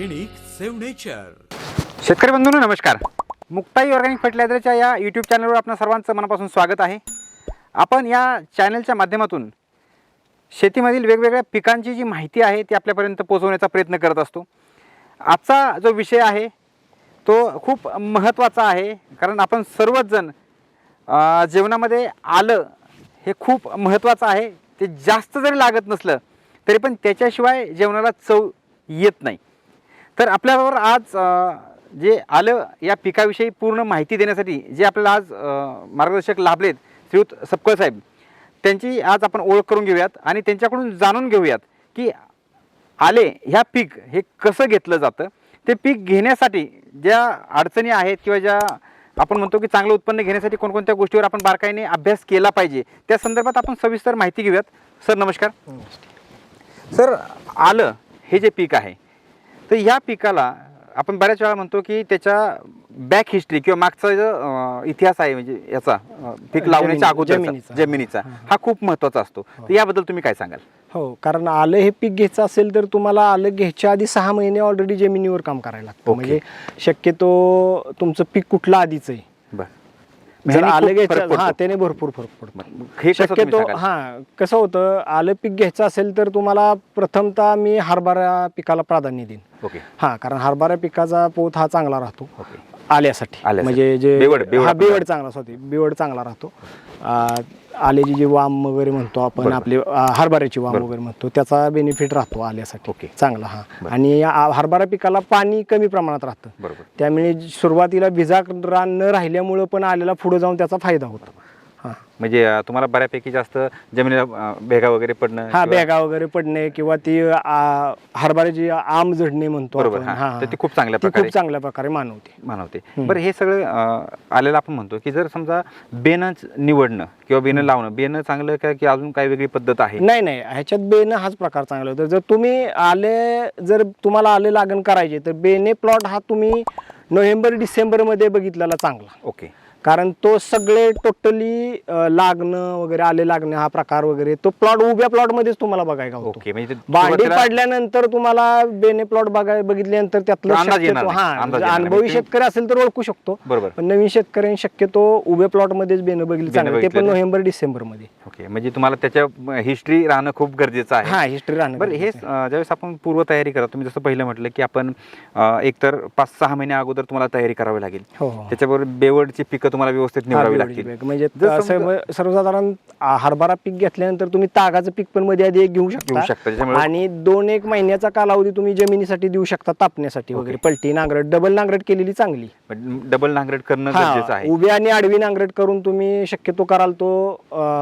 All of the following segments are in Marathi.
Organic save nature. शेतकरी बंधूंनो नमस्कार. मुक्ताई ऑर्गॅनिक फर्टिलायझरच्या या यूट्यूब चॅनलवर आपणा सर्वांचं मनापासून स्वागत आहे. आपण या चॅनलच्या माध्यमातून शेतीमधील वेगवेगळ्या पिकांची जी माहिती आहे ती आपल्यापर्यंत पोहोचवण्याचा प्रयत्न करत असतो. आजचा जो विषय आहे तो खूप महत्त्वाचा आहे कारण आपण सर्वच जण जेवणामध्ये आलं हे खूप महत्त्वाचं आहे. ते जास्त जरी लागत नसलं तरी पण त्याच्याशिवाय जेवणाला चव येत नाही. तर आपल्याबरोबर आज जे आलं या पिकाविषयी पूर्ण माहिती देण्यासाठी जे आपल्याला आज मार्गदर्शक लाभलेत श्रीयुत सपकळ साहेब त्यांची आज आपण ओळख करून घेऊयात आणि त्यांच्याकडून जाणून घेऊयात की आले ह्या पीक हे कसं घेतलं जातं. ते पीक घेण्यासाठी ज्या अडचणी आहेत किंवा ज्या आपण म्हणतो की चांगलं उत्पन्न घेण्यासाठी कोणकोणत्या गोष्टीवर आपण बारकाईने अभ्यास केला पाहिजे त्या संदर्भात आपण सविस्तर माहिती घेऊयात. सर नमस्कार. सर आलं हे जे पीक आहे तर ह्या पिकाला आपण बऱ्याच वेळा म्हणतो की त्याच्या बॅक हिस्ट्री किंवा मागचा जो इतिहास आहे म्हणजे याचा पीक लावण्याच्या अगोदर जमिनीचा. हा खूप महत्त्वाचा असतो तर याबद्दल तुम्ही काय सांगाल हो कारण आलं हे पीक घ्यायचं असेल तर तुम्हाला आलं घ्यायच्या आधी सहा महिने ऑलरेडी जमिनीवर काम करायला लागतं. म्हणजे शक्यतो तुमचं पीक कुठलं आधीच आहे आलं घ्यायचं हा. त्याने भरपूर फरक पडतो. हे शक्यतो? हा कसं होतं आलं पीक घ्यायचं असेल तर तुम्हाला प्रथमतः मी हरभरा पिकाला प्राधान्य देईन ओके हा कारण हरभरा पिकाचा पोत हा चांगला राहतो. आल्यासाठी. म्हणजे जे हा बेवड चांगला सॉरी बेवड चांगला राहतो. आल्याची जी वाम वगैरे म्हणतो आपण. आपले हरभऱ्याची वाम. वगैरे म्हणतो त्याचा बेनिफिट राहतो आल्यासाठी. ओके. चांगला हा. आणि हरभरा पिकाला पाणी कमी प्रमाणात राहतं. त्यामुळे सुरुवातीला भिजा रान न राहिल्यामुळं पण आल्याला पुढे जाऊन त्याचा फायदा होतो. म्हणजे तुम्हाला बऱ्यापैकी जास्त जमिनीला भेगा वगैरे पडणं हा बॅगा वगैरे पडणे किंवा ती हरभऱ्याची आम जडणे म्हणतो बरोबर, तर. ती खूप चांगल्या प्रकारे- खूप चांगल्या प्रकारे मानवते. मानवते. बरं हे सगळं आलेलं आपण म्हणतो की जर समजा बेनच निवडणं किंवा बेनं लावणं बेनं चांगलं का की अजून काही वेगळी पद्धत आहे? नाही नाही. ह्याच्यात बेने हाच प्रकार चांगला होता. जर तुम्ही आले जर तुम्हाला आले लागण करायचे तर बेने प्लॉट हा तुम्ही नोव्हेंबर डिसेंबरमध्ये बघितलेला चांगला. ओके. कारण तो सगळे टोटली लागणं वगैरे आले लागणं हा प्रकार वगैरे तो प्लॉट उभ्या प्लॉट मध्येच तुम्हाला बघायला होतो. ओके म्हणजे भांडी पडल्यानंतर तुम्हाला बेने प्लॉट बघाय बघितल्यानंतर त्यातलं. हा नाही. अनुभवी म्हणजे शेतकरी असेल तर ओळखू शकतो. बरोबर. पण नवीन शेतकऱ्यांनी शक्यतो उभ्या प्लॉट मध्येच बेनं बघितली चांगलं. ते पण. नोव्हेंबर डिसेंबरमध्ये. ओके म्हणजे तुम्हाला त्याच्या हिस्ट्री राहणं खूप गरजेचं आहे. हा हिस्ट्री राहणं बरं हे ज्यावेळेस आपण पूर्वतयारी करा तुम्ही जसं पहिलं म्हटलं की आपण एकतर पाच सहा महिन्या अगोदर तुम्हाला तयारी करावी लागेल. हो हो. त्याच्याबरोबर बेवडची पिकं तुम्हाला व्यवस्थित निवडावी लागतील. म्हणजे असं सर्वसाधारण हरभरा पीक घेतल्यानंतर तुम्ही तागाचं पीक पण मध्ये आधी एक घेऊ घेऊ शकता आणि दोन एक महिन्याचा कालावधी तुम्ही जमिनीसाठी देऊ शकता तापण्यासाठी वगैरे. पलटी नांगरट डबल नांगरट केलेली चांगली. डबल नांगरट करणं गरजेचं आहे. उभी आणि आडवी नांगरट करून तुम्ही शक्यतो कराल तो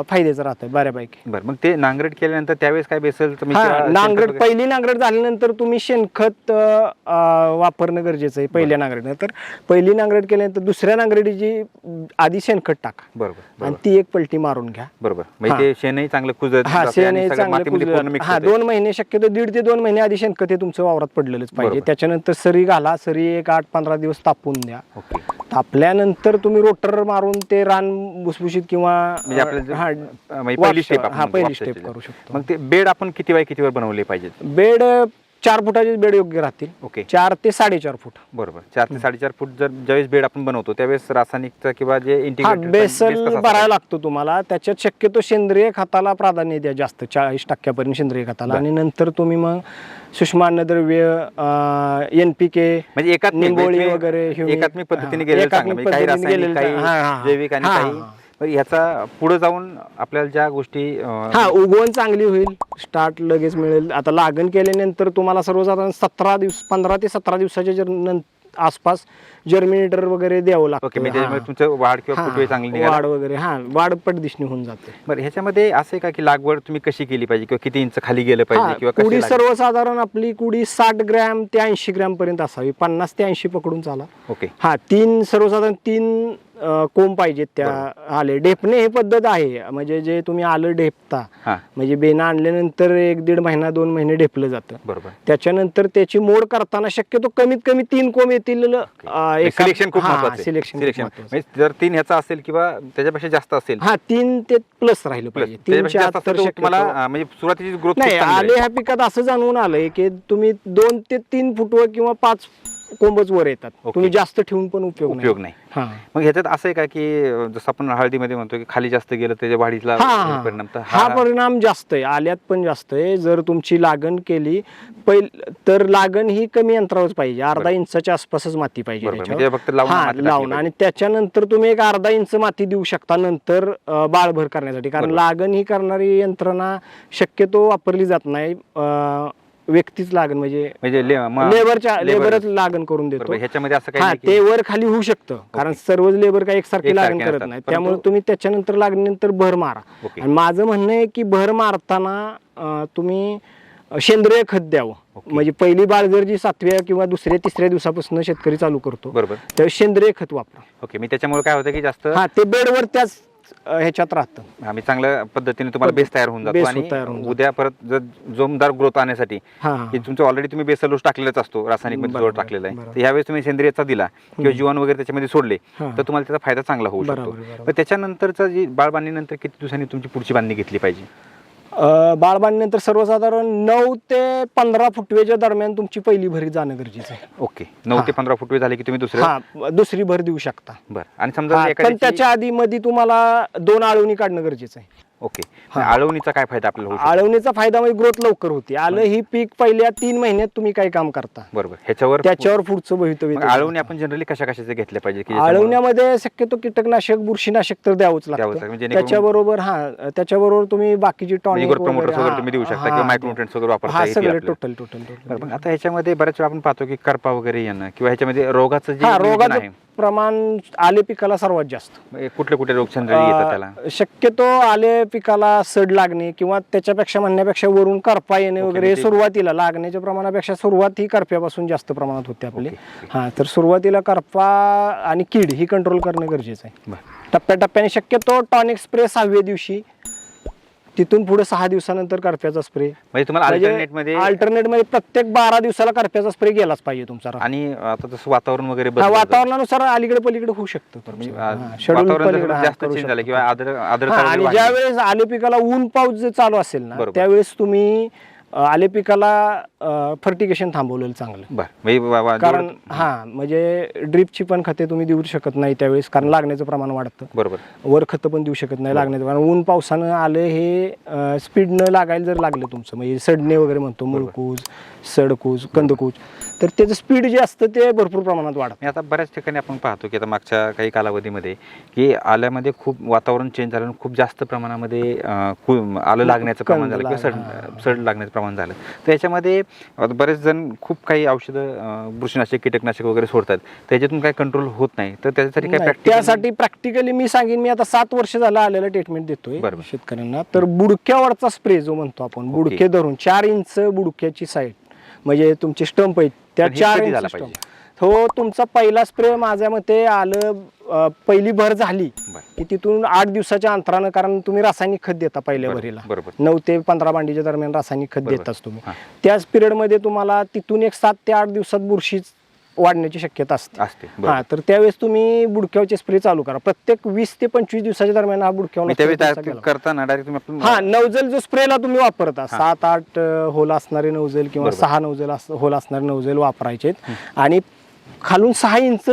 फायद्याचा राहतोय बऱ्यापैकी. बरं मग ते नांगरट केल्यानंतर त्यावेळेस काय बेसल नांगरट पहिली नांगरट झाल्यानंतर तुम्ही शेणखत वापरणं गरजेचं आहे पहिल्या नांगरट तर पहिली नांगरट केल्यानंतर दुसऱ्या नांगरटीची आधी शेणखत टाका. बरोबर आणि ती एक पलटी मारून घ्या. बरोबर. म्हणजे ते शेणही चांगलं कुजत हा जाते आणि शेण सगळं चांगलं मातीमध्ये पूर्ण कुजलं. mix हा. दोन महिने शक्यतो दीड ते दोन महिने आधी शेणखत हे तुमचं वावरात पडलेलंच पाहिजे. बरोबर. त्याच्यानंतर सरी घाला सरी एक आठ पंधरा दिवस तापून द्या. ओके. तापल्यानंतर तुम्ही रोटर मारून ते रान भुसभुशीत किंवा म्हणजे आपल्याला जे- हा, म्हणजे पहिली स्टेप हा पहिली स्टेप करू शकतो. मग ते बेड आपण किती बाय कितीवर बनवले पाहिजेत? बेड चार फुटाचे बेड योग्य राहतील. ओके. चार ते साडेचार फूट. बरोबर. चार ते साडेचार फूट जर ज्यावेळेस बेड आपण बनवतो त्यावेळेस रासायनिकचा किंवा जे इंटिग्रेटेड बेसल भरायला लागतो तुम्हाला. त्याच्यात शक्यतो सेंद्रिय खताला प्राधान्य द्या जास्त चाळीस टक्क्यापर्यंत सेंद्रिय खताला. आणि नंतर तुम्ही मग सूक्ष्म अन्नद्रव्य एन पी के म्हणजे एकात्मिक निंबोळी म्हणजे वगैरे एकात्मिक पद्धतीने गेलेलं म्हणजे रासायनिक. जैविक आणि काही ह्याचा पुढे जाऊन आपल्याला ज्या गोष्टी अं, हा उगवण चांगली होईल स्टार्ट लगेच मिळेल. आता लागण केल्यानंतर तुम्हाला सर्वसाधारण सतरा दिवस पंधरा ते सतरा दिवसाच्या जर नं- आसपास जर्मिनेटर वगैरे द्यावं लागतं. ओके म्हणजे हा. तुमचं वाढ किंवा हा, फुटवे चांगली वाढ निघाला वगैरे हा वाढ पटदिशणी होऊन जाते. बरं ह्याच्यामध्ये असं आहे का की लागवड तुम्ही कशी केली पाहिजे किंवा किती इंच खाली गेलं पाहिजे हा, किंवा कुडी कशी लागेल? सर्वसाधारण आपली कुडी साठ ग्रॅम ते ऐंशी ग्रॅम पर्यंत असावी. पन्नास ते ऐंशी पकडून चाला. ओके हा तीन सर्वसाधारण तीन कोंब पाहिजेत त्या आले ढेपणे हे पद्धत आहे. म्हणजे जे तुम्ही आलं ढेपता हा. म्हणजे बेना आणल्यानंतर एक दीड महिना दोन महिने ढेपलं जातं. बरोबर. त्याच्यानंतर त्याची मोड करताना शक्यतो कमीत कमी तीन कोंब येतील अं, एका- सिलेक्शन खूप हा, महत्वाचं सिलेक्शन खूप सिलेक्शन महत्वाचं. म्हणजे जर तीन ह्याचा असेल किंवा त्याच्यापेक्षा जास्त असेल. हा तीन ते प्लस राहिलं प्लस पाहिजे. त्याच्यापेक्षा जास्त चार असेल तर तुम्हाला अं, म्हणजे सुरुवातीची ग्रोथ नाही आले ह्या पिकात असं जाणवून आलंय की तुम्ही दोन ते तीन फुटवर किंवा पाच कोंबच वर येतात. तुम्ही जास्त ठेवून पण उपयोग नाही. उपयोग नाही मग ह्याच्यात असं आहे का की जसं आपण हळदीमध्ये म्हणतो की खाली जास्त गेलं त्याच्या वाढीला हा परिणाम हा हा परिणाम जास्त आहे आल्यात पण जास्त आहे जर तुमची लागण केली पहिल तर लागण ही कमी अंतरावरच पाहिजे अर्धा. इंचाच्या आसपासच माती पाहिजे. म्हणजे फक्त लावून. आणि त्याच्यानंतर तुम्ही एक अर्धा इंच माती देऊ शकता नंतर बाळभर करण्यासाठी कारण. लागण ही करणारी यंत्रणा शक्यतो वापरली जात नाही व्यक्तीच लागण म्हणजे म्हणजे ले- म- लेबरच्या लेबरच लागण करून देतो. बरोबर ह्याच्यामध्ये असं काही हा नाही ते वर खाली होऊ शकतं. कारण सर्वच लेबर काही एकसारखी एकसारखे लागण करत नसतात. नाही परंतु- त्यामुळे तुम्ही त्याच्यानंतर लागणीनंतर भर मारा. ओके. आणि माझं म्हणणं आहे की भर मारताना अं, तुम्ही सेंद्रिय खत द्यावं. ओके. म्हणजे पहिली बाळ जर जी सातव्या किंवा दुसऱ्या तिसऱ्या दिवसापासून शेतकरी चालू करतो बरोबर. त्यावेळी सेंद्रिय खत वापरा. ओके मी त्याच्यामुळे काय होतं की जास्त हा ते बेडवर त्याच ह्याच्यात राहतं आम्ही चांगल्या पद्धतीने तुम्हाला बेस तयार होऊन जातो आणि तयार होऊन जातो. उद्या परत जर जोमदार ग्रोथ आणण्यासाठी हा हा. की तुमचं ऑलरेडी तुम्ही बेसल डोस टाकलेलाच असतो रासायनिकमध्ये बरोबर, जोड टाकलेला आहे बरोबर. तर ह्यावेळेस तुम्ही सेंद्रियचा दिला किंवा जीवन वगैरे त्याच्यामध्ये सोडले हा. तर तुम्हाला त्याचा फायदा चांगला होऊ शकतो बरोबर, त्याच्यानंतरचा जी बाळ बांधणीनंतर किती दिवसांनी तुमची पुढची बांधणी घेतली पाहिजे अं, बाळ बांधल्यानंतर सर्वसाधारण नऊ ते पंधरा फुटवेच्या दरम्यान तुमची पहिली भरी जाणं गरजेचं आहे. ओके. नऊ ते पंधरा फुटवे झाले की तुम्ही दुसरं? हा दुसरी भर देऊ शकता. बरं. आणि समजा हा, पण एखाद्याची- त्याच्या आधी मध्ये तुम्हाला दोन आळवणी काढणं गरजेचं आहे. ओके. आळवणीचा काय फायदा आपल्याला होऊ शकतो? आळवणीचा फायदा म्हणजे ग्रोथ लवकर होती. आलं ही पीक पहिल्या तीन महिन्यात तुम्ही काय काम करता? बरोबर. ह्याच्यावर त्याच्यावर पुढचं भवितव्य मग त्याचं. आळवणी आपण जनरली कशा कशाचे घेतल्या पाहिजे की ज्याच्यामुळे- आळवण्यामध्ये शक्यतो कीटकनाशक बुरशीनाशक तर द्यावंच द्यावंच लागतं. लागतं म्हणजे जेणेकरून- त्याच्याबरोबर हा त्याच्याबरोबर तुम्ही बाकीची म्हणजे टॉनिक प्रमोटर्स वगैरे तुम्ही देऊ शकता किंवा मायक्रोन्युट्रेंट्स वगैरे वापरता हा येतील सगळे आपल्याला. टोटल टोटल बरं, आता ह्याच्यामध्ये बऱ्याच वेळा आपण पाहतो की करपा वगैरे येणं किंवा ह्याच्यामध्ये रोगाचं जे हा नियोजन रोगाचं आहे प्रमाण आले पिकाला सर्वात जास्त कुठले येतात त्याला अं, शक्यतो आले पिकाला सड लागणे किंवा त्याच्यापेक्षा म्हणण्यापेक्षा वरून करपा येणे वगैरे हे म्हणजे- सुरुवातीला लागण्याच्या प्रमाणापेक्षा सुरुवात ही करप्यापासून जास्त प्रमाणात होते आपली. हा तर सुरुवातीला करपा आणि कीड ही कंट्रोल करणं गरजेचं आहे. टप्प्याटप्प्याने शक्यतो टॉनिक स्प्रे सहाव्या दिवशी तिथून पुढे सहा दिवसानंतर करप्याचा स्प्रे म्हणजे तुम्हाला अल्टरनेटमध्ये अल्टरनेटमध्ये प्रत्येक बारा दिवसाला करप्याचा स्प्रे गेलाच पाहिजे तुमचा आणि आता जसं वातावरण वगैरे हा. वातावरणानुसार अलीकडे पलीकडे होऊ शकतं म्हणजे, तुमचं. आ, हा, schedule वातावरण जर पलीकडे, हा, जास्त करू चेंज झालं शकतो. हा, आणि ज्या. वेळेस आले पिकाला ऊन पाऊस जे चालू असेल ना बरोबर. त्यावेळेस तुम्ही अ, आले पिकाला फर्टिगेशन थांबवलेलं चांगलं. बरं म्हणजे कारण हा म्हणजे ड्रिपची पण खते तुम्ही देऊ शकत नाही त्यावेळेस कारण लागण्याचं प्रमाण वाढतं. बरोबर. वर खतं पण देऊ शकत नाही लागण्याचं कारण ऊन पावसानं आलं हे स्पीडनं लागायला जर लागलं तुमचं म्हणजे सडणे वगैरे म्हणतो मुळकूज सडकूज कंदकूज तर त्याचं स्पीड जे असतं ते भरपूर प्रमाणात वाढतं. आता बऱ्याच ठिकाणी आपण पाहतो की आता मागच्या काही कालावधीमध्ये की आल्यामध्ये खूप वातावरण चेंज झालं आणि खूप जास्त प्रमाणामध्ये आलं लागण्याचं प्रमाण झालं किंवा सड सड लागण्याचं प्रमाण झालं. तर याच्यामध्ये आता बरेच जण खूप काही औषधं बुरशीनाशक कीटकनाशक वगैरे सोडतात. त्याच्यातून काही कंट्रोल होत नाही. तर त्याच्यासाठी काय त्यासाठी प्रॅक्टिकली मी सांगेन मी आता सात वर्ष झालं आलेलं ट्रीटमेंट देतोय. शेतकऱ्यांना. तर बुडक्यावरचा स्प्रे जो म्हणतो आपण बुडके धरून चार इंच बुडक्याची साईड म्हणजे तुमचे स्टंप आहेत त्या चार इंच हो तुमचा पहिला स्प्रे माझ्या मते आलं अं, पहिली भर झाली बरं. की तिथून आठ दिवसाच्या अंतरानं कारण तुम्ही रासायनिक खत देता पहिल्या भरीला बरोबर. नऊ ते पंधरा बांडीच्या दरम्यान रासायनिक खत बरोबर. देताच तुम्ही हां. त्याच पिरियडमध्ये तुम्हाला तिथून एक सात ते आठ दिवसात बुरशी वाढण्याची शक्यता असते असते हा. तर त्यावेळेस तुम्ही बुडक्यावरचे स्प्रे चालू करा प्रत्येक वीस ते पंचवीस दिवसाच्या दरम्यान हा बुडक्यावर त्यावेळी तयार करताना डायरेक्ट तुम्ही आपण- हा नवजल जो स्प्रेला तुम्ही वापरता सात आठ अ, होल असणारे नवजल किंवा बरोबर. सहा नवजल अस- होल असणारे नवजल वापरायचे आणि खालून सहा इंच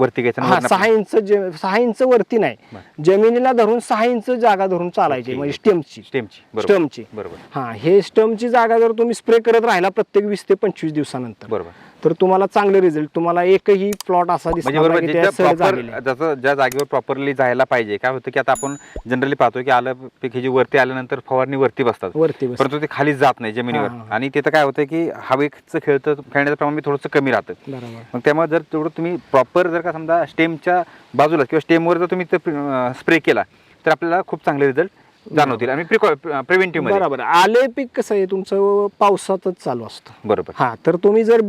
वरती घ्यायचं हा सहा इंच जे- सहा इंच वरती नाही. जमिनीला धरून सहा इंच जागा धरून चालायची. म्हणजे स्टेमची. स्टेमची बरोबर. स्टमची. बरोबर. हा हे स्टमची जागा जर तुम्ही स्प्रे करत राहिला प्रत्येक वीस ते पंचवीस दिवसानंतर बरोबर. तर तुम्हाला चांगले रिझल्ट तुम्हाला एकही प्लॉट असा म्हणजे दिसणार नाही की ज्या त्या सड प्रॉपर झालेले. आहे. जसं ज्या जागेवर प्रॉपरली जायला पाहिजे काय होतं की आता आपण जनरली पाहतो की आलं पीक हे जे वरती आल्यानंतर फवारणी वरती बसतात. वरती बस परंतु ते खाली जात नाही जमिनीवर. हा. आणि तिथं काय होतं की हवेचं खेळतं खेळण्याचं प्रमाण बी थोडंसं कमी राहतं. बरोबर. मग त्यामुळे जर तेवढं तुम्ही प्रॉपर जर का समजा स्टेमच्या बाजूला किंवा स्टेमवर जर तुम्ही स्प्रे केला तर आपल्याला खूप चांगले रिझल्ट जाणवतील. आणि प्रिव्हेंटिव्ह बरोबर. आले पीक कसं आहे? तुमचं पावसातच चालू असतं. बरोबर. हा तर तुम्ही जर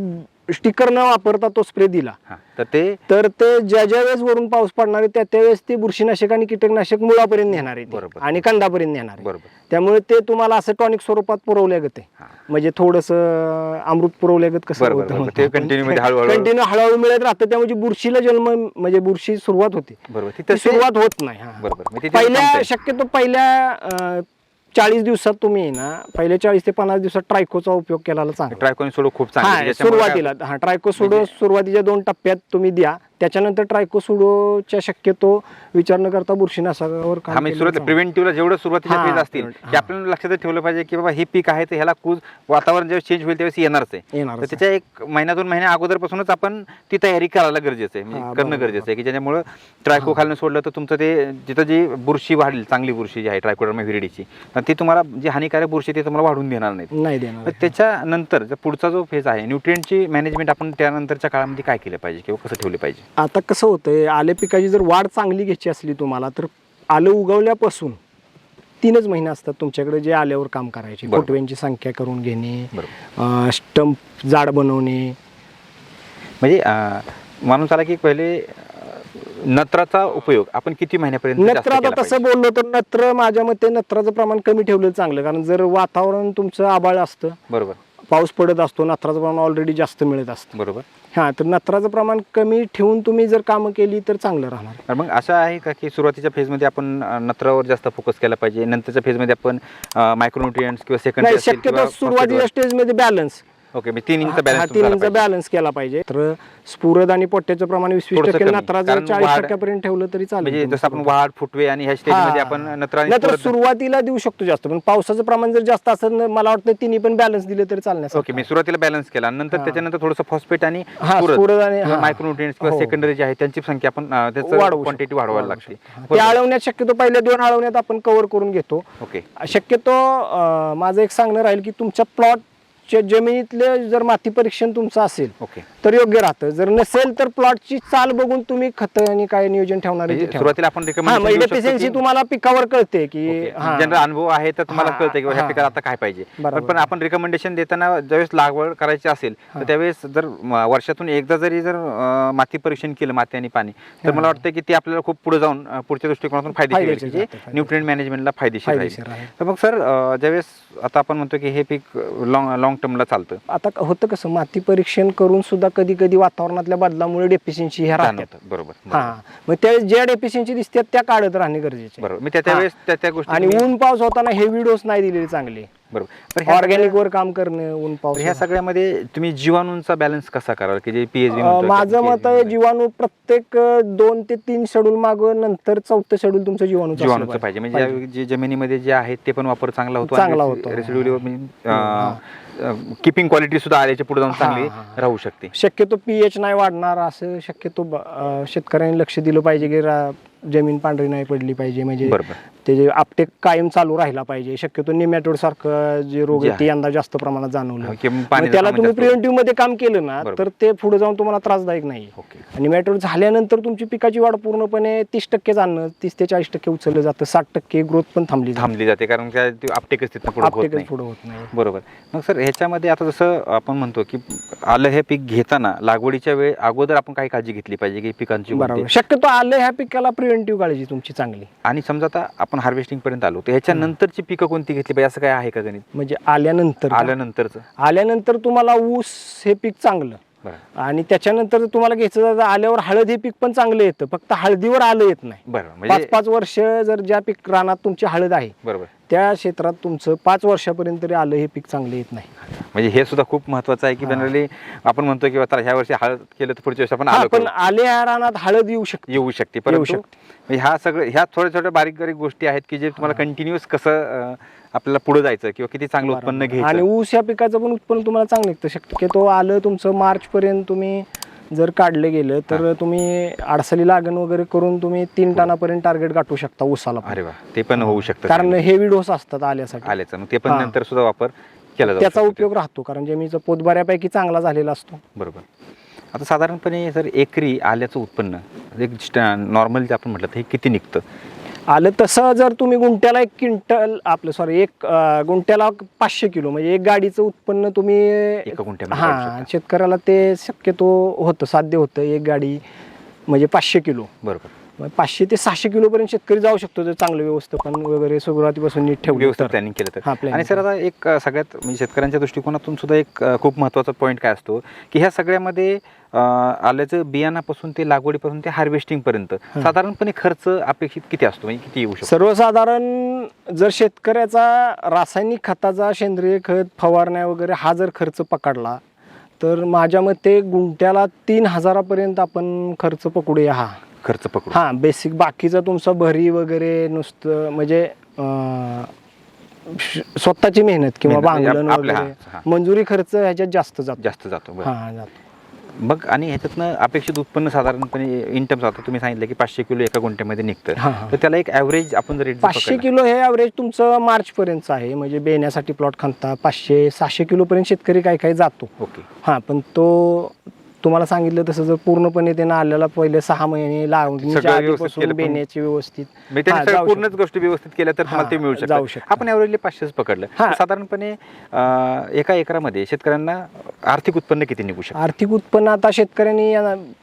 स्टिकर न वापरता तो स्प्रे दिला हा तर ते तर ते ज्या ज्या वेळेस वरून पाऊस पडणार आहे त्या त्यावेळेस ते बुरशीनाशक आणि कीटकनाशक मुळापर्यंत नेणार आहे ते. बरोबर. आणि कंदापर्यंत नेणार आहे बरोबर त्यामुळे ते तुम्हाला असं टॉनिक स्वरूपात पुरवल्यागत आहे. म्हणजे थोडस अमृत पुरवल्यागत कसं बरोबर, बरोबर. ते continue मध्ये हळूहळू- कंटिन्यू हळूहळू मिळत राहतं त्यामुळे बुरशीला जन्म म्हणजे बुरशी सुरुवात होते बरोबर ती ती तशी- सुरुवात होत नाही हा. बरोबर मग ती तिथे पहिल्या. शक्यतो पहिल्या चाळीस दिवसात तुम्ही ना पहिल्या चाळीस ते पन्नास दिवसात ट्रायकोचा उपयोग केलेला चांगला. ट्रायकोन सोडू खूप चांगलं हा सुरुवातीला. हा ट्रायकोसुडो म्हणजे- सुरुवातीच्या दोन टप्प्यात तुम्ही द्या. त्याच्यानंतर ट्रायकोसुडोच्या शक्यतो विचार न करता बुरशीनाशकावर काम आम्ही केलेलं सुरुवात चांगलं. प्रिव्हेंटिव्हला जेवढं सुरुवातीच्या हा, असतील की आपल्याला लक्षात ठेवलं पाहिजे की बाबा हे पीक आहे तर ह्याला कूज वातावरण जेव्हा चेंज होईल त्यावेळेस येणारच आहे. येणारच तर त्याच्या एक महिना दोन महिन्या अगोदरपासूनच आपण ती तयारी करायला गरजेचं आहे हा, म्हणजे बरोबर, करणं गरजेचं आहे की ज्याच्यामुळे ट्रायको खालनं सोडलं तर तुमचं ते जिथं जी बुरशी वाढेल चांगली बुरशी जी आहे ट्रायकोडर्मा व्हिरिडीची तर ती तुम्हाला जी हानिकारक बुरशी ती तुम्हाला वाढून देणार नाही नाही देणार. तर त्याच्यानंतर पुढचा जो फेज आहे न्यूट्रिएंटची मॅनेजमेंट आपण त्यानंतरच्या काळामध्ये काय केलं पाहिजे किंवा कसं ठेवले पाहिजे? आता कसं होतंय आले पिकाची जर वाढ चांगली घ्यायची असली तुम्हाला तर आलं उगवल्यापासून तीनच महिने असतात तुमच्याकडे जे आल्यावर काम करायचे. फोटव्यांची संख्या करून घेणे स्टंप जाड बनवणे म्हणजे माणूस आला की पहिले नत्राचा उपयोग आपण किती महिन्यापर्यंत नत्र आता तसं बोललो तर नत्र माझ्या मते नत्राचं प्रमाण कमी ठेवलेलं चांगलं कारण जर वातावरण तुमचं आबाळ असतं? बरोबर पाऊस पडत असतो नत्राचं प्रमाण ऑलरेडी जास्त मिळत असतं. बरोबर. हा तर नत्राचं प्रमाण कमी ठेवून तुम्ही जर कामं केली तर चांगलं राहणार. तर मग असं आहे का की सुरुवातीच्या फेजमध्ये आपण अं, नत्रावर जास्त फोकस केला पाहिजे नंतरच्या फेजमध्ये आपण मायक्रोन्युट्रियन्स किंवा सेकंड नाही शक्यतो सुरुवातीच्या स्टेजमध्ये बॅलन्स ओके मी तीन इंच हा बॅलन्स तीन इंच बॅलन्स केला पाहिजे तर स्फुरद आणि पोट्याचं प्रमाण वीस वीस थोडंसं टक्के कमी. नत्रा जर कारण चाळीस वाढ- टक्क्यापर्यंत ठेवलं तरी म्हणजे चालेल जसं आपण वाढ फुटवे आणि ह्या स्टेजमध्ये आपण नत्र आणि नंतर स्फुरद- सुरुवातीला देऊ शकतो जास्त पण पावसाचं प्रमाण जर जास्त असेल ना, मला वाटतं तिन्ही पण बॅलन्स दिले तरी चालण्यास ओके मी सुरुवातीला बॅलन्स केला नंतर हा. त्याच्यानंतर थोडंसं फॉस्फेट आणि हा, स्फुरद आणि- हा. मायक्रोन्युट्रियन्स किंवा हो. सेकंडरी जे आहे त्यांची संख्या आपण अं, त्याचं वाढवू क्वांटिटी शकतो. वाढवायला वाढवू लागते शकतो. ते बरोबर. आळवण्यात शक्यतो पहिल्या दोन आळवण्यात आपण कव्हर करून घेतो ओके शक्यतो अं, माझं एक सांगणं राहील की तुमच्या प्लॉटच्या जमिनीतले जर माती परीक्षण तुमचं असेल ओके तर योग्य राहतं जर नसेल तर प्लॉटची चाल बघून तुम्ही खत आणि काय नियोजन ठेवणार आहे ते म्हणजे ठेवा. सुरुवातीला आपण हा recommendation म्हणजे देऊ शकतो डेफिशियन्सी की- तुम्हाला पिकावर कळते की हा. जनरल अनुभव आहे तर तुम्हाला हा, कळतं की ह्या हा. पिकाला आता काय पाहिजे बरोबर. पण- पण आपण रिकमेंडेशन देताना ज्यावेळेस लागवड करायची असेल तर त्यावेळेस जर म, वर्षातून एकदा जरी जर अं, माती परीक्षण केलं माती आणि पाणी तर मला वाटतं की ते आपल्याला खूप पुढे जाऊन अं, पुढच्या दृष्टिकोनातून फायदेशीर फायदेशीर राहतं. न्यूट्रिएंट मॅनेजमेंटला फायदेशीर फायदेशीर राहील राहील. तर मग सर अं, ज्यावेळेस आता आपण म्हणतो की हे पीक लॉंग लॉंग टर्मला चालतं. आता होतं कसं माती परीक्षण करून सुद्धा कधी कधी वातावरणातल्या बदलामुळे डेफिशियन्सी ह्या राहतात. बरोबर हा. मग त्या ज्या डेफिशियन्सी दिसतात त्या काढत राहणे गरजेचे. बरोबर. मी त्या त्यावेळेस त्या त्या गोष्टी आणि ऊन पाऊस होताना हेवी डोस नाही दिलेले चांगले. बरोबर. ऑर्गॅनिक वर काम करणं ऊन पाऊस ह्या सगळ्यामध्ये तुम्ही जीवाणूंचा बॅलन्स कसा कराल? की जे पीएचडी अं, माझं मत आहे जीवाणू प्रत्येक दोन ते तीन शेड्यूल माग नंतर चौथं शेड्यूल तुमचं जीवाणू जीवाणूचं पाहिजे. म्हणजे जे जमिनीमध्ये जे आहेत ते पण वापर चांगला होतो चांगला होतो. किपिंग क्वालिटी सुद्धा आल्याच्या पुढे जाऊन चांगली. राहू शकते. शक्यतो पीएच नाही वाढणार असं शक्यतो शेतकऱ्यांनी लक्ष दिलं पाहिजे की जमीन पांढरी नाही पडली पाहिजे. म्हणजे बरोबर. त्याचे आपटेक कायम चालू राहिला पाहिजे. शक्यतो निमॅटोड सारखं जे रोग आहे ते यंदा जास्त प्रमाणात जाणवलं. त्याला तुम्ही प्रिव्हेंटिव्हमध्ये काम केलं ना. तर ते पुढे जाऊन तुम्हाला त्रासदायक नाही ओके. आणि मॅटोड झाल्यानंतर तुमची पिकाची वाढ पूर्णपणे तीस टक्के जाणं तीस ते चाळीस टक्के उचललं जातं साठ टक्के ग्रोथ पण थांबली. थांबली जाते कारण आपटेकच तिथं पुढे होत नाही. बरोबर. मग सर ह्याच्यामध्ये आता जसं आपण म्हणतो की आलं हे पीक घेताना लागवडीच्या वेळ अगोदर आपण काही काळजी घेतली पाहिजे की पिकांची शक्यतो आलं ह्या पिकाला प्रिव्हेंटिव्ह काळजी तुमची चांगली. आणि समजा आता आपण हार्वेस्टिंग पर्यंत आलो. तर ह्याच्या नंतरची पिकं कोणती घेतली पाहिजे? असं काय आहे का गणित? म्हणजे आल्यानंतर आल्यानंतरचं. आल्यानंतर तुम्हाला ऊस हे पीक चांगलं. बरं. आणि त्याच्यानंतर तुम्हाला घ्यायचं तर आल्यावर हळद हे पीक पण चांगलं येतं. फक्त हळदीवर आलं येत नाही. बरं पाच म्हणजे पाच वर्ष जर ज्या पीक रानात तुमची हळद आहे बरोबर. त्या क्षेत्रात तुमचं पाच वर्षापर्यंत तरी आलं हे पीक चांगलं येत नाही. म्हणजे हे सुद्धा खूप महत्वाचं आहे की जनरली आपण म्हणतो की आता ह्या वर्षी हळद केलं तर पुढच्या वर्षी आपण आलं पण करू. रानात हळद येऊ शकते. येऊ शकते. परंतु शकते. म्हणजे ह्या सगळं ह्या थोड्या छोट्या बारीक बारीक गोष्टी आहेत की जे तुम्हाला कंटिन्युअस कसं अं, आपल्याला पुढे जायचं किंवा किती चांगलं उत्पन्न आणि घ्यायचं. ऊस या पिकाचं पण उत्पन्न तुम्हाला चांगलं निघतं. शक्यतो आलं तुमचं मार्च पर्यंत तुम्ही जर काढलं गेलं तर तुम्ही आडसाली लागण वगैरे करून तुम्ही तीन टनापर्यंत टार्गेट गाठू शकता ऊसाला पण. अरे वा. ते पण होऊ शकतं. कारण हेवी डोस असतात आल्यासाठी. आल्याचं. मग ते पण हा. नंतर सुद्धा वापर केला जाऊ त्याचा शकतो. उपयोग राहतो कारण जमिनीचा पोत बऱ्यापैकी चांगला झालेला असतो. बरोबर. आता साधारणपणे जर एकरी आल्याचं उत्पन्न एक नॉर्मल जे आपण म्हटलं हे किती निघतं? आलं तसं जर तुम्ही गुंट्याला एक क्विंटल आपलं सॉरी एक अं, गुंट्याला पाचशे किलो म्हणजे एक गाडीचं उत्पन्न तुम्ही एका गुंठ्यामध्ये काढू हां शकता. शेतकऱ्याला ते शक्यतो होतं साध्य होतं एक गाडी म्हणजे पाचशे किलो बरोबर मग पाचशे ते सहाशे किलोपर्यंत शेतकरी जाऊ शकतो जर चांगलं व्यवस्थापन वगैरे सुरुवातीपासून नीट ठेवलं व्यवस्थित. प्लॅनिंग केलं तर. आणि सर आता एक सगळ्यात म्हणजे शेतकऱ्यांच्या दृष्टिकोनातून सुद्धा एक खूप महत्त्वाचा पॉईंट काय असतो की ह्या सगळ्यामध्ये आल्याचं बियाणापासून ते लागवडीपासून ते हार्वेस्टिंग पर्यंत साधारणपणे खर्च अपेक्षित किती असतो? म्हणजे किती येऊ शकतो? सर्वसाधारण जर शेतकऱ्याचा रासायनिक खताचा सेंद्रिय खत फवारण्या वगैरे हा जर खर्च पकडला तर माझ्या मते गुंट्याला तीन हजारापर्यंत आपण खर्च पकडूया हा. खर्च पकडून हां बेसिक बाकीचा तुमचा भरी वगैरे नुसतं म्हणजे अं, श- स्वतःची मेहनत किंवा मेहनत म्हणजे भांगलन आप- आपल्या- वगैरे. हां, हां. मंजुरी खर्च ह्याच्यात जास्त जातो. जास्त जातो बरं. हां जातो. मग आणि ह्याच्यातनं अपेक्षित उत्पन्न साधारणपणे इन टर्म्स आता तुम्ही सांगितलं की पाचशे किलो एका गुंठ्यामध्ये निघतं. हां, हां. तर त्याला एक ॲव्हरेज आपण जर rate जर पाचशे पकडला, किलो हे ॲव्हरेज तुमचं मार्चपर्यंतचं आहे. म्हणजे बेण्यासाठी प्लॉट खणता पाचशे सहाशे किलोपर्यंत शेतकरी काही काही जातो. ओके. हां पण तो तुम्हाला सांगितलं तसं जर पूर्णपणे त्यानं आल्याला पहिले सहा महिने सगळं व्यवस्थित आधीपासून केलं पण- बेण्याची व्यवस्थित. त्यांनी हां, सगळ्या जाऊ पूर्णच. गोष्टी व्यवस्थित केल्या तर तुम्हाला ते हां, मिळू जाऊ शकतं. शकतं. आपण ॲव्हरेजली पाचशेच पकडलं. हां. तर साधारणपणे अं, एका एकरामध्ये शेतकऱ्यांना आर्थिक उत्पन्न किती निघू शकतं? आर्थिक उत्पन्न आता शेतकऱ्यांनी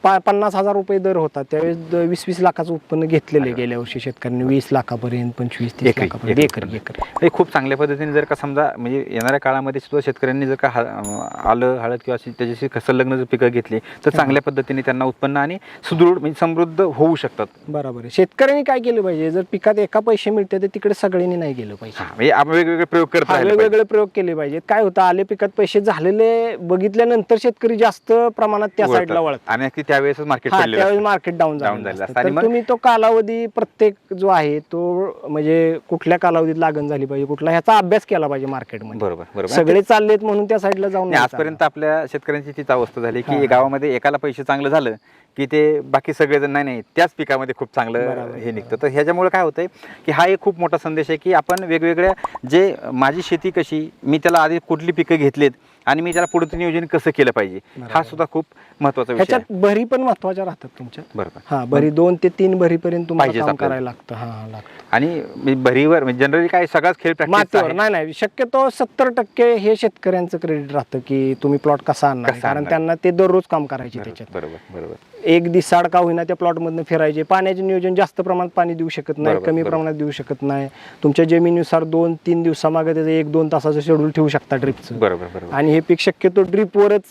पा- पन्नास हजार रुपये दर होता. त्यावेळेस द- वीस वीस लाखाचं उत्पन्न घेतलेलं आहे गेल्या वर्षी शेतकऱ्यांनी. वीस लाखापर्यंत पंचवीस तीस एकरी- लाखापर्यंत. एकरी एकरी एकरी हे खूप चांगल्या पद्धतीने जर का समजा म्हणजे येणाऱ्या काळामध्ये सुद्धा शेतकऱ्यांनी जर का हा- अं, आलं हळद किंवा अशी त्याच्याशी संलग्न जर पिकं घेतली तर चांगल्या पद्धतीने त्यांना उत्पन्न आणि सुदृढ म्हणजे समृद्ध होऊ शकतात. बरोबर आहे. शेतकऱ्यांनी काय केलं पाहिजे? जर पिकात एका पैसे मिळते तर तिकडे सगळ्यांनी नाही गेलं पाहिजे. म्हणजे आपण वेगवेगळे प्रयोग करत हा, राहिले पाहिजे. वेगवेगळे प्रयोग केले पाहिजेत. काय होतं? आले पिकात पैसे झालेले बघितल्यानंतर शेतकरी जास्त प्रमाणात त्या वळतात. साईडला वळतात. आणि त्यावेळेस मार्केट हा पडलेलं त्यावेळेस असतं. मार्केट डाऊन Down झालेलं झालेलं असतं. असतं. आणि तर मग- तुम्ही तो कालावधी प्रत्येक जो आहे तो म्हणजे कुठल्या कालावधीत लागण झाली पाहिजे? कुठला ह्याचा अभ्यास केला पाहिजे मार्केटमध्ये बरोबर बरोबर. सगळे चाललेत म्हणून त्या साईडला जाऊन नाही आजपर्यंत आपल्या शेतकऱ्यांची तीच अवस्था झाली की हा. गावामध्ये एकाला पैसे चांगलं झालं की ते बाकी सगळेजण नाही नाही त्याच पिकामध्ये खूप चांगलं हे निघतं. तर ह्याच्यामुळे काय होतंय की हा एक खूप मोठा संदेश आहे की आपण वेगवेगळ्या जे माझी शेती कशी? मी त्याला आधी कुठली पिकं घेतलीत? आणि मी त्याला पुढचं नियोजन कसं केलं पाहिजे हा. सुद्धा खूप महत्त्वाचा विषय ह्याच्यात भरी पण महत्त्वाच्या राहतात तुमच्या बरोबर. हा भरी दोन ते तीन भरीपर्यंत तुम्हाला काम. करायला लागतं. हा लागतं. आणि मी भरीवर जनरली काय सगळाच खेळ मातीवर. नाही नाही शक्यतो सत्तर टक्के हे शेतकऱ्यांचं क्रेडिट राहतं की तुम्ही प्लॉट कसा आणणार. कसा कारण आणणार. त्यांना ते दररोज काम करायचे त्याच्यात. बरोबर बरोबर. एक दिसाड का होईना त्या प्लॉट मधनं फिरायचे. पाण्याचे नियोजन जास्त प्रमाणात पाणी देऊ शकत नाही बरोबर, कमी बरोबर. प्रमाणात देऊ शकत नाही. तुमच्या जमिनीनुसार दोन तीन दिवसामागे त्याचं एक दोन तासाचं शेड्यूल ठेवू शकता ड्रिपचं बरोबर बरोबर. आणि हे पीक शक्यतो ड्रिपवरच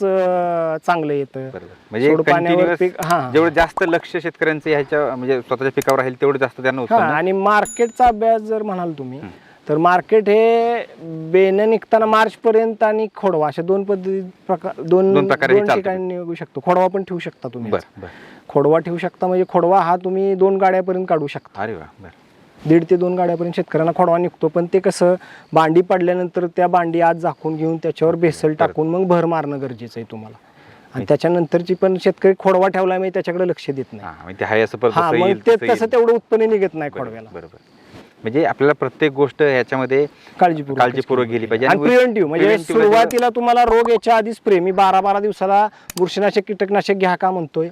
चांगलं येतं. बरोबर. म्हणजे सोड पाण्यावर continuous पीक हा. जेवढं जास्त लक्ष शेतकऱ्यांचं ह्याच्या म्हणजे स्वतःच्या पिकावर राहील तेवढं जास्त त्यांना हा उत्पन्न आणि मार्केटचा अभ्यास जर म्हणाल तुम्ही तर मार्केट हे बेनं निघताना मार्च पर्यंत आणि खोडवा अशा दोन पद्धती प्रकार दोन दोन प्रकारे हे दोन चालतं. ठिकाणी निघू शकतो. खोडवा पण ठेवू शकता तुम्ही. बरं बरं. खोडवा ठेवू शकता म्हणजे खोडवा हा तुम्ही दोन गाड्यापर्यंत काढू शकता. अरे वा बरं. दीड ते दोन गाड्यापर्यंत शेतकऱ्यांना खोडवा निघतो. पण ते कसं बांडी पडल्यानंतर त्या बांडी आज झाकून घेऊन त्याच्यावर बेसल टाकून मग भर मारणं गरजेचं आहे तुम्हाला. आणि त्याच्यानंतरची पण शेतकरी खोडवा ठेवला म्हणजे त्याच्याकडे लक्ष देत नाही. हा म्हणजे ते हाय असं परत हा जसं मग येईल ते तसं. तेवढं उत्पन्न निघत नाही खोडव्याला. बरोबर म्हणजे आपल्याला प्रत्येक गोष्ट ह्याच्यामध्ये काळजीपूर्वक काळजीपूर्वक गेली पाहिजे. आणि प्रिव्हेंटिव्ह म्हणजे सुरुवातीला तुम्हाला रोग याच्या आधी स्प्रे मी बारा बारा दिवसाला बुरशीनाशक कीटकनाशक घ्या का म्हणतोय.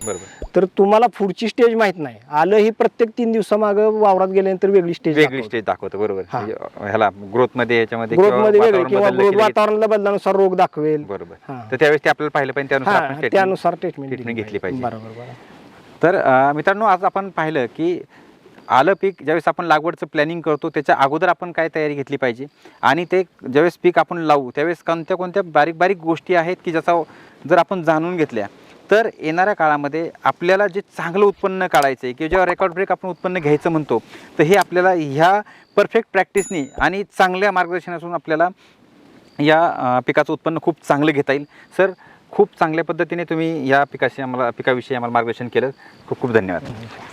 तर तुम्हाला पुढची स्टेज माहीत नाही. आलं ही प्रत्येक तीन दिवसामागं वावरात गेल्यानंतर वेगळी स्टेज वेगळी स्टेज दाखवतं बरोबर. म्हणजे ह्याला ग्रोथमध्ये ह्याच्यामध्ये ग्रोथमध्ये वेगळी किंवा वातावरणाला बदलानुसार रोग दाखवेल. बरोबर. तर त्यावेळेस ते आपल्याला पाहिलं पाहिजे त्यानुसार त्यानुसार ट्रीटमेंट घेतली पाहिजे. बरोबर तर मित्रांनो आज आपण पाहिलं की आलं पीक ज्यावेळेस आपण लागवडचं प्लॅनिंग करतो त्याच्या अगोदर आपण काय तयारी घेतली पाहिजे? आणि ते ज्यावेळेस पीक आपण लावू त्यावेळेस कोणत्या कोणत्या बारीक बारीक गोष्टी आहेत की ज्याचा जर आपण जाणून घेतल्या तर येणाऱ्या काळामध्ये आपल्याला जे चांगलं उत्पन्न काढायचं आहे किंवा जेव्हा रेकॉर्ड ब्रेक आपण उत्पन्न घ्यायचं म्हणतो तर हे आपल्याला ह्या परफेक्ट प्रॅक्टिसनी आणि चांगल्या मार्गदर्शनातून आपल्याला या पिकाचं उत्पन्न खूप चांगलं घेता येईल. सर खूप चांगल्या पद्धतीने तुम्ही या पिकाशी आम्हाला पिकाविषयी आम्हाला मार्गदर्शन केलं. खूप खूप धन्यवाद.